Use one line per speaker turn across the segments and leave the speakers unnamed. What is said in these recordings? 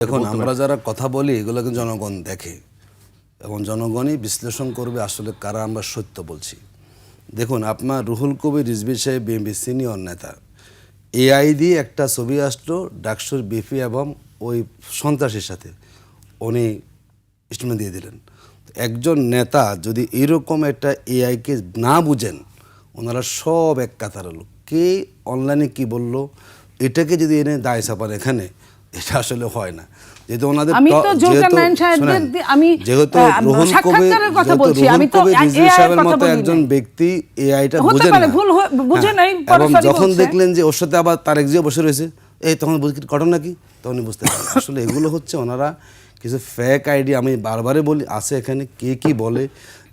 দেখুন আমরা যারা কথা বলি এগুলো কিন্তু জনগণ দেখে। এবং জনগণই বিশ্লেষণ করবে আসলে কারা আমরা সত্য বলছি। দেখুন আপনার রুহুল কবির রিজবি সাহেব বিএনপি সিনিয়র নেতা। এআই দিয়ে একটা ছবি আসলো ডাকসুর বিপি এবং ওই সন্ত্রাসীর সাথে। উনি স্টেটমেন্ট দিয়ে দিলেন। একজন নেতা যদি এরকম একটা এআইকে না বুঝেন ওনারা সব এক কাতার হলো কে অনলাইনে কি বলল এটাকে যদি এনে দায় চাপান এখানে এটা আসলে হয় না। যেহেতু ওনাদের
আমি তো
যেহেতু-
নারায়ণ সাহেবদের আমি,
যেহেতু
আহ,
রুহুল
কথা বলছি, আমি তো এর
মতো একজন ব্যক্তি এআইটা না
ভুল বুঝে
হ্যাঁ,
নাই,
এবং যখন দেখলেন যে ওর সাথে আবার তারেক জিও বসে রয়েছে এই তখন ঘটনা কি? তখন বুঝতে পারেন আসলে এগুলো হচ্ছে ওনারা কিছু ফেক আইডি আমি বারবারই বলি আছে এখানে কে কি বলে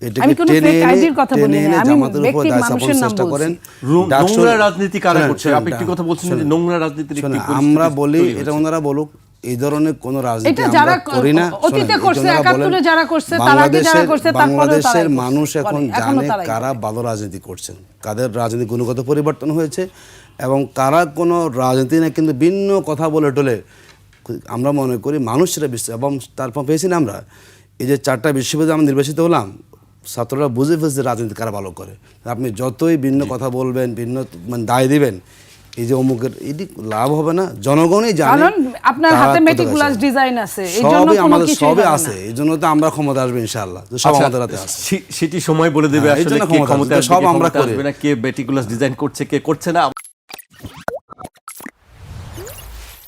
এটাকে টেনে এনে
ID র কথা
টেনে এনে জামাতের উপর দায় চাপানোর চেষ্টা করেন।
নোংরা রাজনীতি কারা করছে? আপনি একটি কথা বলছেন যে নোংরা রাজনীতির একটি
শোনেন,
পরিস্থিতি
আমরা বলি এটা ওনারা বলুক এই ধরনের কোন রাজনীতি আমরা করি না।
অতীতে
শোনেন,
করছে,
এটা ওনারা
একাত্তরে
বলেন,
যারা করছে, তার আগে যারা
বাংলাদেশের-। মানুষ এখন জানে কারা ভালো রাজনীতি করছেন কাদের রাজনীতি গুণগত পরিবর্তন হয়েছে এবং কারা কোনো রাজনীতি না কিন্তু ভিন্ন কথা বলে টলে আমরা মনে করি মানুষ সেটা বিশ্বাস এবং তারপর পেয়েছি না আমরা। এই যে চারটা বিশ্ববিদ্যালয় আমরা নির্বাচিত হলাম ছাত্ররা বুঝে ফেলছে রাজনীতি কারা ভালো করে। আপনি যতই ভিন্ন কথা বলবেন ভিন্ন মানে দায় দিবেন এই যে অমুকের এটি লাভ হবে না। জনগণই জানে
আপনার হাতে meticulous
আছে।
এই জন্য
সবই আমাদের
কিছুই
সবই
হবে না।
আছে এই জন্য তো আমরা ক্ষমতা আসবে ইনশাআল্লাহ সব
আচ্ছা,
আমাদের হাতে আছে।
সেটি সময় বলে দেবে
হ্যাঁ,
আসলে কে
ক্ষমতা সব আমরা
না কে বেটিকুলাস ডিজাইন করছে কে করছে না।